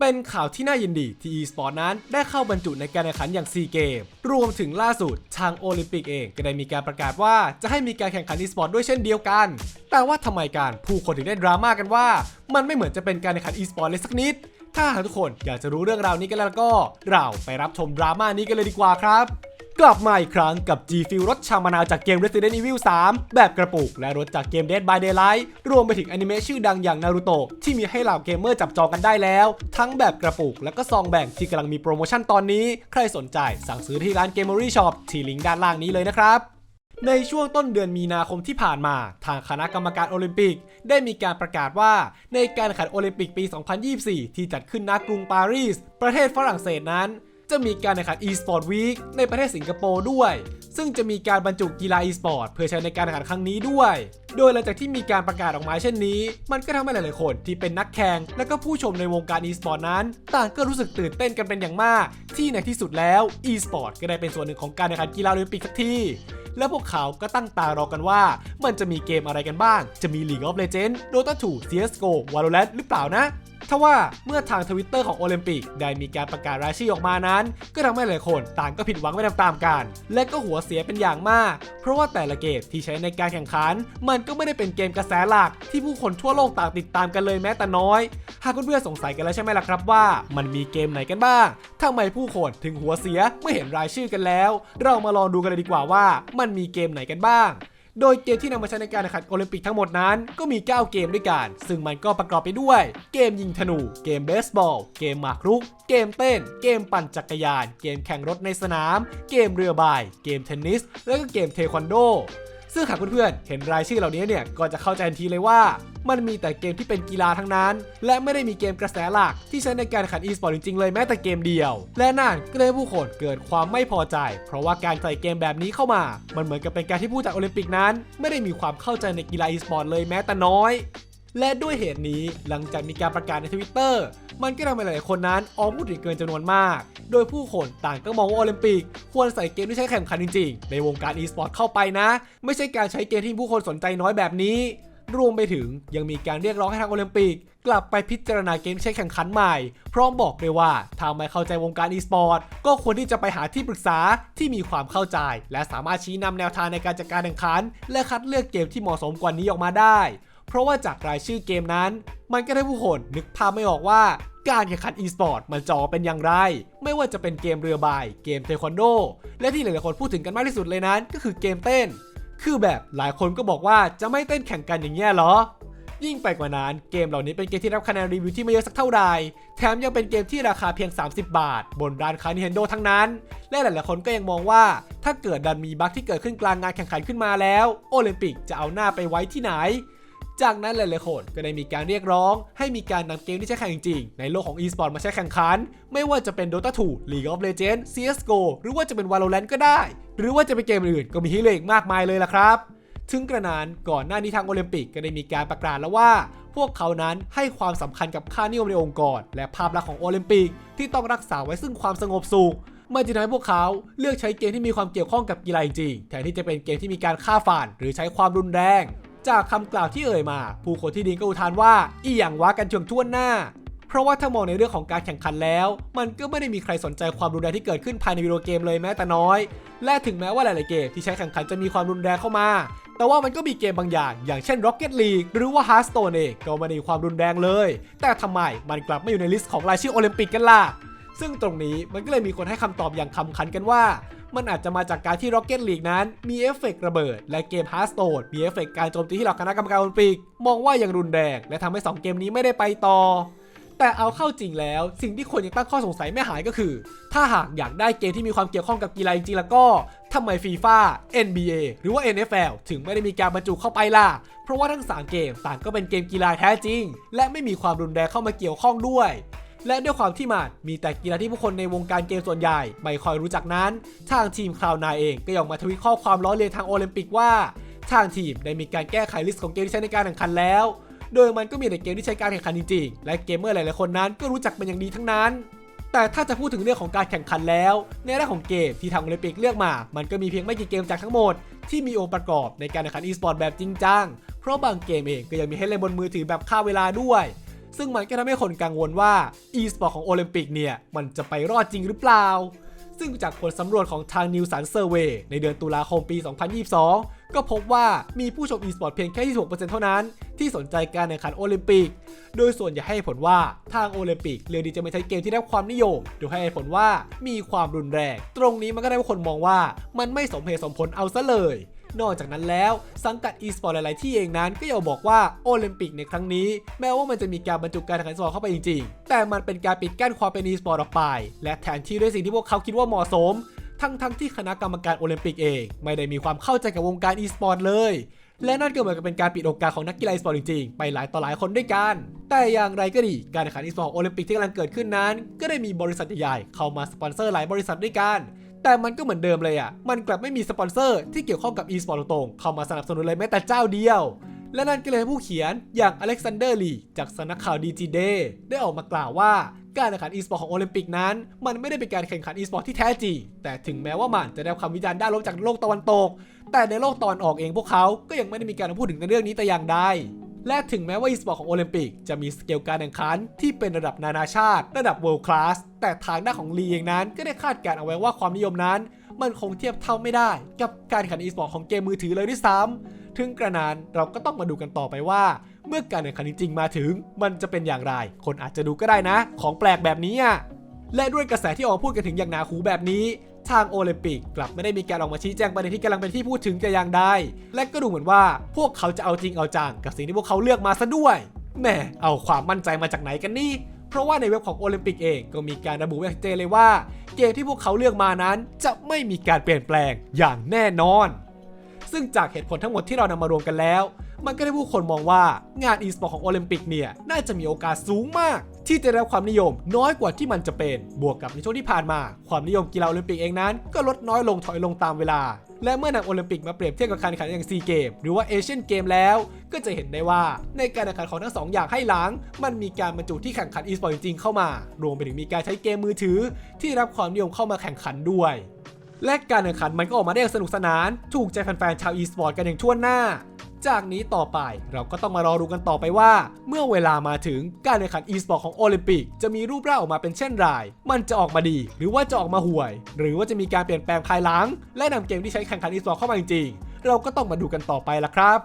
เป็นข่าวที่น่ายินดีที่ e-sport นั้นได้เข้าบรรจุในการแข่งขันอย่างซีเกมรวมถึงล่าสุดทางโอลิมปิกเองก็ได้มีการประกาศว่าจะให้มีการแข่งขัน e-sport ด้วยเช่นเดียวกัน แต่ว่าทำไมการผู้คนถึงได้ดราม่ากันว่า มันไม่เหมือนจะเป็นการแข่งขัน e-sport เลยสักนิด ถ้าทุกคนอยากจะรู้เรื่องราวนี้กันแล้วก็ เราไปรับชมดราม่านี้กันเลยดีกว่าครับ กลับมาอีกครั้งกับ G Fuel รถชามะนาวจากเกม Resident Evil 3 แบบกระปุก และรถจากเกม Dead by Daylight รวมไปถึงอนิเมะชื่อดังอย่างนารูโตะที่มีให้เหล่าเกมเมอร์จับจองกันได้แล้ว ทั้งแบบกระปุก และก็ซองแบ่งที่กำลังมีโปรโมชั่นตอนนี้ ใครสนใจสั่งซื้อที่ร้าน Gamery Shop ที่ลิงก์ด้านล่างนี้เลยนะครับในช่วงต้นเดือนมีนาคมที่ผ่านมา ทางคณะกรรมการโอลิมปิก ได้มีการประกาศว่า ในการแข่งขันโอลิมปิกปี 2024 ที่จัดขึ้นณกรุงปารีส ประเทศฝรั่งเศสนั้น จะมีการแข่งขัน e-sport week ในประเทศสิงคโปร์ด้วย ซึ่งจะมีการบรรจุกีฬา e-sport เพื่อใช้ในการแข่งขันครั้งนี้ด้วย โดยหลังจากที่มีการประกาศออกมาเช่นนี้ มันก็ทำให้หลายๆคนที่เป็นนักแข่งและก็ผู้ชมในวงการ e-sport นั้น ต่างก็รู้สึกตื่นเต้นกันเป็นอย่างมาก ที่ในที่สุดแล้ว e-sport ก็ได้เป็นส่วนหนึ่งของการแข่งขันกีฬาโอลิมปิกสักทีและพวกเขาก็ตั้งตารอกันว่า มันจะมีเกมอะไรกันบ้าง จะมี League of Legends Dota 2 CSGO Valorant หรือเปล่านะ ทว่าเมื่อทางทวิตเตอร์ของโอลิมปิกได้มีการประกาศรายชื่อออกมานั้น ก็ทำให้หลายคนต่างก็ผิดหวังไปตามๆกัน และก็หัวเสียเป็นอย่างมาก เพราะว่าแต่ละเกมที่ใช้ในการแข่งขัน มันก็ไม่ได้เป็นเกมกระแสหลัก ที่ผู้คนทั่วโลกต่างติดตามกันเลยแม้แต่น้อย หากเพื่อนๆสงสัยกันแล้วใช่ไหมล่ะครับว่า มันมีเกมไหนกันบ้างทำไมผู้คนถึงหัวเสียเมื่อเห็นรายชื่อกันแล้ว เรามาลองดูกันเลยดีกว่าว่า มันมีเกมไหนกันบ้าง โดยเกมที่นำมาใช้ในการแข่งขันโอลิมปิกทั้งหมดนั้นก็มี 9 เกมด้วยกัน ซึ่งมันก็ประกอบไปด้วย เกมยิงธนู เกมเบสบอล เกมหมากรุก เกมเต้น เกมปั่นจักรยาน เกมแข่งรถในสนาม เกมเรือใบเกมเทนนิส และก็เกมเทควันโด ซึ่งหากเพื่อนๆเห็นรายชื่อเหล่านี้เนี่ยก็จะเข้าใจทันทีเลยว่า มันมีแต่เกมที่เป็นกีฬาทั้งนั้น และไม่ได้มีเกมกระแสหลัก ที่ใช้ในการแข่งขัน e-sport จริงๆเลยแม้แต่เกมเดียว และนั่นก็เลยให้ผู้คนเกิดความไม่พอใจ เพราะว่าการใส่เกมแบบนี้เข้ามา มันเหมือนกับเป็นการที่ผู้จัดโอลิมปิกนั้น ไม่ได้มีความเข้าใจในกีฬา e-sport เลยแม้แต่น้อย และด้วยเหตุนี้หลังจากมีการประกาศในทวิตเตอร์ มันก็ทำให้หลายๆคนนั้นออกพูดถึงเกินจำนวนมาก โดยผู้คนต่างก็มองว่าโอลิมปิก ควรใส่เกมที่ใช้แข่งขันจริงๆ ในวงการ e-sport เข้าไปนะ ไม่ใช่การใช้เกมที่ผู้คนสนใจน้อยแบบนี้รวมไปถึงยังมีการเรียกร้องให้ทางโอลิมปิก กลับไปพิจารณาเกมที่ใช้แข่งขันใหม่ พร้อมบอกด้วยว่าถ้าไม่เข้าใจวงการ e-sport ก็ควรที่จะไปหาที่ปรึกษาที่มีความเข้าใจ และสามารถชี้นำแนวทางในการจัดการแข่งขัน และคัดเลือกเกมที่เหมาะสมกว่านี้ออกมาได้ เพราะว่าจากรายชื่อเกมนั้น มันก็ได้ผู้คนนึกภาพไม่ออกว่าการแข่งขัน e-sport มันจอเป็นอย่างไร ไม่ว่าจะเป็นเกมเรือใบเกมเทควันโด และที่หลายๆคนพูดถึงกันมากที่สุดเลยนั้น ก็คือเกมเต้น คือแบบหลายคนก็บอกว่าจะไม่เต้นแข่งกันอย่างเงี้ยเหรอ ยิ่งไปกว่านั้นเกมเหล่านี้เป็นเกมที่รับคะแนนรีวิวที่ไม่เยอะสักเท่าใด แถมยังเป็นเกมที่ราคาเพียง 30 บาท บนร้านค้า Nintendo ทั้งนั้น และหลายๆคนก็ยังมองว่า ถ้าเกิดดันมีบั๊กที่เกิดขึ้นกลางงานแข่งขันขึ้นมาแล้ว โอลิมปิกจะเอาหน้าไปไว้ที่ไหน จากนั้นหลายๆคนก็ได้มีการเรียกร้อง ให้มีการนำเกมที่ใช้แข่งจริงในโลกของ e-sport มาใช้แข่งขัน ไม่ว่าจะเป็น Dota 2 League of Legends CSGO หรือว่าจะเป็น Valorant ก็ได้ หรือว่าจะเป็นเกมอื่นก็มีให้เลือกมากมายเลยล่ะครับถึงกระนั้นก่อนหน้านี้ทางโอลิมปิกก็ได้มีการประกาศแล้วว่า พวกเขานั้นให้ความสำคัญกับค่านิยมในองค์กร และภาพลักษณ์ของโอลิมปิก ที่ต้องรักษาไว้ซึ่งความสงบสุขมันจะทำให้พวกเขาเลือกใช้เกมที่มีความเกี่ยวข้องกับกีฬาจริงแทนที่จะเป็นเกมที่มีการฆ่าฟันหรือใช้ความรุนแรง จากคำกล่าวที่เอ่ยมา ผู้คนที่ดีก็อุทานว่า อีหยังวะกันชิงทั่วหน้า เพราะว่าถ้ามองในเรื่องของการแข่งขันแล้ว มันก็ไม่ได้มีใครสนใจความรุนแรงที่เกิดขึ้นภายในวิดีโอเกมเลยแม้แต่น้อย และถึงแม้ว่าหลาย ๆ เกมที่ใช้แข่งขันจะมีความรุนแรงเข้ามา แต่ว่ามันก็มีเกมบางอย่าง อย่างเช่น Rocket League หรือว่า Hearthstone เองก็ไม่ได้มีความรุนแรงเลย แต่ทำไมมันกลับไม่อยู่ในลิสต์ของรายชื่อโอลิมปิกกันล่ะซึ่งตรงนี้มันก็เลยมีคนให้คำตอบอย่างคำขันกันว่า มันอาจจะมาจากการที่ Rocket League นั้นมีเอฟเฟกต์ระเบิด และเกม Hearthstone มีเอฟเฟกต์การโจมตีที่เหล่าคณะกรรมการโอลิมปิก มองว่ายังรุนแรงและทำให้ 2 เกมนี้ไม่ได้ไปต่อ แต่เอาเข้าจริงแล้ว สิ่งที่คนยังตั้งข้อสงสัยไม่หายก็คือ ถ้าหากอยากได้เกมที่มีความเกี่ยวข้องกับกีฬาจริงๆแล้วก็ทำไมฟีฟ่า NBA หรือว่า NFL ถึงไม่ได้มีการบรรจุเข้าไปล่ะ เพราะว่าทั้ง 3 เกมต่างก็เป็นเกมกีฬาแท้จริง และไม่มีความรุนแรงเข้ามาเกี่ยวข้องด้วย และด้วยความที่มันมีแต่กีฬาที่ผู้คนในวงการเกมส่วนใหญ่ ไม่ค่อยรู้จักนั้น ทางทีมคลาวนาเองก็ยออกมาทวิตข้อความล้อเลียนทางโอลิมปิกว่า ทางทีมได้มีการแก้ไขลิสต์ของเกมที่ใช้ในการแข่งขันแล้ว โดยมันก็มีแต่เกมที่ใช้การแข่งขันจริงๆ และเกมเมอร์หลายๆคนนั้นก็รู้จักเป็นอย่างดีทั้งนั้นแต่ถ้าจะพูดถึงเรื่องของการแข่งขันแล้ว ในเรื่องของเกมที่ทางโอลิมปิกเลือกมา มันก็มีเพียงไม่กี่เกมจากทั้งหมด ที่มีองค์ประกอบในการแข่งขันอีสปอร์ตแบบจริงจัง เพราะบางเกมเองก็ยังมีให้เล่นบนมือถือแบบฆ่าเวลาด้วย ซึ่งมันก็ทำให้คนกังวลว่า e-sport ของโอลิมปิกเนี่ย มันจะไปรอดจริงหรือเปล่า ซึ่งจากผลสำรวจของทางนิวสันเซอร์เวในเดือนตุลาคมปี 2022 ก็พบว่ามีผู้ชม e-sport เพียงแค่ 26%เท่านั้น ที่สนใจการแข่งขันโอลิมปิก โดยส่วนใหญ่ให้ผลว่าทางโอลิมปิกเลือกที่จะไม่ใช้เกมที่ได้ความนิยม โดยให้ผลว่ามีความรุนแรง ตรงนี้มันก็ได้ให้คนมองว่ามันไม่สมเหตุสมผลเอาซะเลยนอกจากนั้นแล้วสังกัด e-sport หลาย ๆ ที่เองนั้นก็ยังบอกว่าโอลิมปิกในครั้งนี้ แม้ว่ามันจะมีการบรรจุการแข่งขัน e-sport เข้าไปจริง ๆ แต่มันเป็นการปิดกั้นความเป็น e-sport ออกไป และแทนที่ด้วยสิ่งที่พวกเขาคิดว่าเหมาะสม ทั้งทั้งที่คณะกรรมการโอลิมปิกเอง ไม่ได้มีความเข้าใจกับวงการ e-sport เลย และนั่นก็เหมือนกับเป็นการปิดโอกาสของนักกีฬา e-sport จริงๆ ไปหลายต่อหลายคนด้วยกัน แต่อย่างไรก็ดี การแข่งขัน e-sport โอลิมปิกที่กำลังเกิดขึ้นนั้น ก็ได้มีบริษัทใหญ่ๆเข้ามาสปอนเซอร์หลายบริษัทด้วยกันแต่มันก็เหมือนเดิมเลยอะ มันกลับไม่มีสปอนเซอร์ที่เกี่ยวข้องกับ e-sport ตตรงๆ เข้ามาสนับสนุนเลยแม้แต่เจ้าเดียว และนั่นก็เลยผู้เขียนอย่างอเล็กซานเดอร์ลีจากสำนักข่าว DG Day ได้ออกมากล่าวว่า การแข่งขันอีสปอร์ตของโอลิมปิกนั้น มันไม่ได้เป็นการแข่งขันอีสปอร์ตที่แท้จริง แต่ถึงแม้ว่ามันจะได้คำวิจารณ์ด้านลบจากโลกตะวันตก แต่ในโลกตอนออกเองพวกเขาก็ยังไม่ได้มีการพูดถึงในเรื่องนี้แต่อย่างใดและถึงแม้ว่าอีสปอร์ตของโอลิมปิกจะมีสเกลการแข่งขันที่เป็นระดับนานาชาติ ระดับ world class แต่ทางด้านของลีเองนั้นก็ได้คาดการณ์เอาไว้ว่าความนิยมนั้น มันคงเทียบเท่าไม่ได้ กับการแข่งขัน e-sport ของเกมมือถือเลยด้วยซ้ำถึงกระนั้นเราก็ต้องมาดูกันต่อไปว่า เมื่อการแข่งขันจริงมาถึง มันจะเป็นอย่างไร คนอาจจะดูก็ได้นะ ของแปลกแบบนี้อะและด้วยกระแสที่ออกพูดกันถึงอย่างหนาหูแบบนี้ทางโอลิมปิกกลับไม่ได้มีการออกมาชี้แจงประเด็นที่กำลังเป็นที่พูดถึงแต่อย่างใดและก็ดูเหมือนว่าพวกเขาจะเอาจริงเอาจังกับสิ่งที่พวกเขาเลือกมาซะด้วยแหมเอาความมั่นใจมาจากไหนกันนี่ เพราะว่าในเว็บของโอลิมปิกเองก็มีการระบุไว้ชัดเจนเลยว่า เกมที่พวกเขาเลือกมานั้น จะไม่มีการเปลี่ยนแปลงอย่างแน่นอน ซึ่งจากเหตุผลทั้งหมดที่เรานำมารวมกันแล้ว มันก็ได้ผู้คนมองว่างาน e-sport ของโอลิมปิกเนี่ยน่าจะมีโอกาสสูงมาก ที่จะได้รับความนิยมน้อยกว่าที่มันจะเป็น บวกกับในช่วงที่ผ่านมา ความนิยมกีฬาโอลิมปิกเองนั้น ก็ลดน้อยลงถอยลงตามเวลา และเมื่อนำโอลิมปิกมาเปรียบเทียบกับการแข่งขันอย่างซีเกมหรือว่าเอเชียนเกมแล้ว ก็จะเห็นได้ว่าในการแข่งขันของทั้งสองอย่างให้หลัง มันมีการบรรจุที่แข่งขันอีสปอร์ตจริงเข้ามา รวมไปถึงมีการใช้เกมมือถือ ที่รับความนิยมเข้ามาแข่งขันด้วยและการแข่งขันมันก็ออกมาได้อย่างสนุกสนาน ถูกใจแฟนๆชาวอีสปอร์ตกันอย่างทั่วหน้า จากนี้ต่อไปเราก็ต้องมารอดูกันต่อไปว่า เมื่อเวลามาถึงการแข่งขัน e-sport ของโอลิมปิก จะมีรูปร่างออกมาเป็นเช่นไรมันจะออกมาดี หรือว่าจะออกมาห่วย หรือว่าจะมีการเปลี่ยนแปลงภายหลัง และนำเกมที่ใช้แข่งขัน e-sport เข้ามาจริงๆเราก็ต้องมาดูกันต่อไปละครับ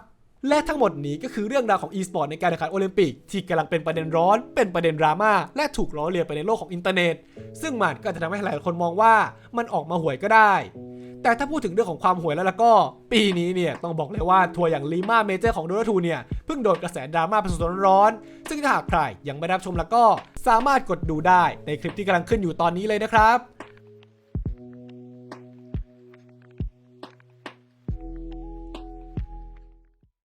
และทั้งหมดนี้ก็คือเรื่องราวของ e-sport ในการแข่งขันโอลิมปิก ที่กำลังเป็นประเด็นร้อน เป็นประเด็นดราม่า และถูกล้อเลียนไปในโลกของอินเทอร์เน็ต ซึ่งมันก็จะทำให้หลายคนมองว่ามันออกมาห่วยก็ได้ แต่ถ้าพูดถึงเรื่องของความห่วยแล้วล่ะก็ ปีนี้เนี่ยต้องบอกเลยว่าทัวร์อย่างลีมาเมเจอร์ของโดทูเนี่ยเพิ่งโดนกระแสดราม่าผสมร้อนๆซึ่งถ้าหากใครยังไม่รับชมแล้วก็สามารถกดดูได้ในคลิปที่กำลังขึ้นอยู่ตอนนี้เลยนะครับ